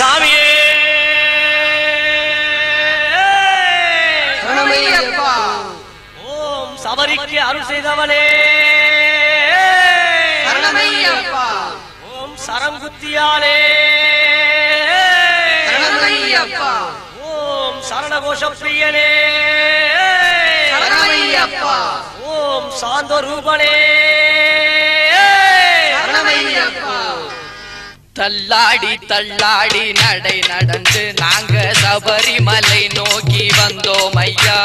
சாமியே! ஓம் சபரிக்கு அருள் செய்தவனே ஓம் சரங்குத்தியாலே சரணமையப்பா ஓம் சரணகோஷ பிரியனே சரணமையப்பா ஓம் சாந்த தள்ளாடி தள்ளாடி நடை நடந்து நாங்க சபரிமலை நோக்கி வந்தோம் ஐயா.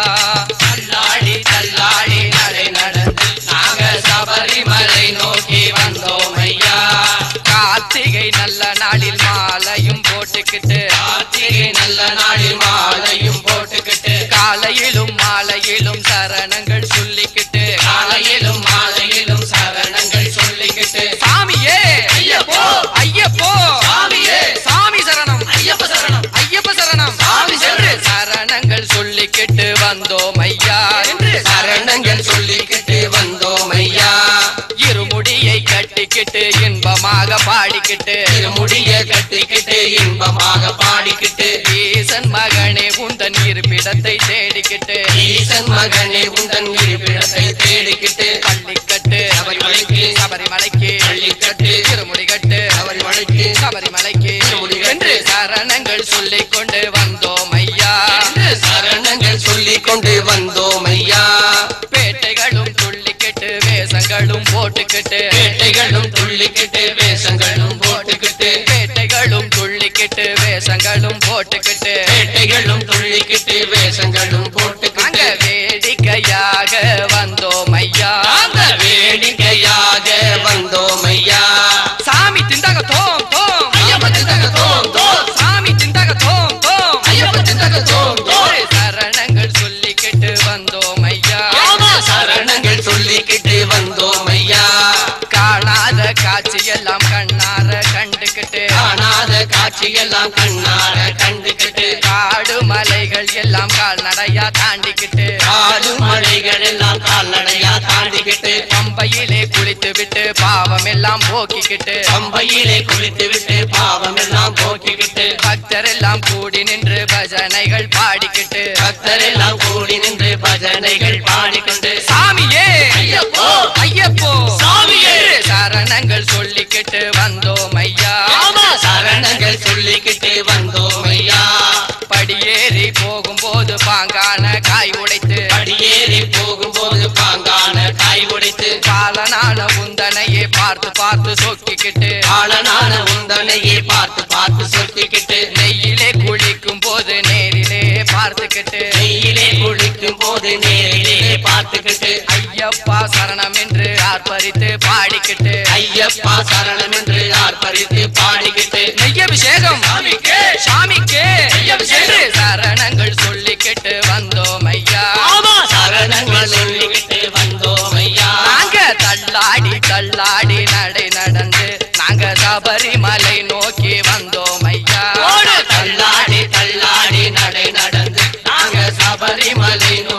இன்பமாக பாடிக்கிட்டு இருமுடியை கட்டிக்கிட்டு இன்பமாக பாடிக்கிட்டு ஈசன் மகனே உந்தன் இருப்பிடத்தை தேடிக்கிட்டு ஈசன் மகனே உந்தன் இருப்பிடத்தை தேடிக்கிட்டு பள்ளிக்கட்டு சபரிமலைக்கு சபரிமலைக்கு பள்ளிக்கட்டு திருமுடி கட்டு சபரிமலைக்கு சபரிமலைக்கு என்று சரணங்கள் சொல்லிக் கொண்டு வந்தோம் ஐயா. சரணங்கள் சொல்லிக் கொண்டு வந்தோம் ஐயா. பேட்டைகளும் துள்ளிக்கிட்டு வேஷங்களும் போட்டுக்கிட்டு பேட்டைகளும் துள்ளிக்கிட்டு துள்ளிக்கிட்டு வேஷங்களும் போட்டுக்கிட்டு பேட்டைகளும் துள்ளிக்கிட்டு வேஷங்களும் போட்டுக்கிட்டு அங்க வேடிக்கையாக வந்தோம் ஐயா. அங்க வேடிக்கையாக வந்தோம் ஐயா. சாமி திண்டாக தோம் தோம். ஐயப்ப திண்டாக தோம் தோம். சாமி திண்டாக தோம் தோம். ஐயப்ப திண்டாக தோம் தோம். சரணங்கள் சொல்லிக்கிட்டு வந்தோம் ஐயா. சரணங்கள் சொல்லிக்கிட்டு வந்தோம் ஐயா. காணாத காட்சி எல்லாம் கண்ணார கண்டுக்கிட்டு காணாத காட்சி எல்லாம் கண்ணார கண்டுக்கிட்டு காடு மலைகள் எல்லாம் கால்நடையா தாண்டிக்கிட்டு காடு மலைகள் எல்லாம் கால்நடையா தாண்டிக்கிட்டு பம்பையிலே குளித்து விட்டு பாவம் எல்லாம் போக்கிக்கிட்டு பம்பையிலே குளித்து விட்டு பாவம் எல்லாம் போக்கிக்கிட்டு பக்தர் எல்லாம் கூடி நின்று பஜனைகள் பாடிக்கிட்டு பக்தர் எல்லாம் கூடி நின்று பஜனைகள் பாடிக்கிட்டு பாங்கான காய் உடைத்து பாலனான உந்தனையே பார்த்து பார்த்து சொக்கிக்கிட்டு பாலனான உந்தனையே பார்த்து பார்த்து சொக்கிக்கிட்டு நெய்யிலே குளிக்கும் போது நேரிலே பார்த்துக்கிட்டு நெய்யிலே குளிக்கும் போது நேரிலே பார்த்துக்கிட்டு ஐயப்பா சரணம் என்று ஆர்ப்பரித்து பாடிக்கிட்டு ஐயப்பா சரணம் என்று ஆர்ப்பரித்து பாடிக்கிட்டு நெய்யபிஷேகம். சாமிக்கே தள்ளாடி நடை நடந்து நாங்க சபரிமலை நோக்கி வந்தோம் ஐயா தள்ளாடி தள்ளாடி நடை நடந்து நாங்க சபரிமலை நோக்கி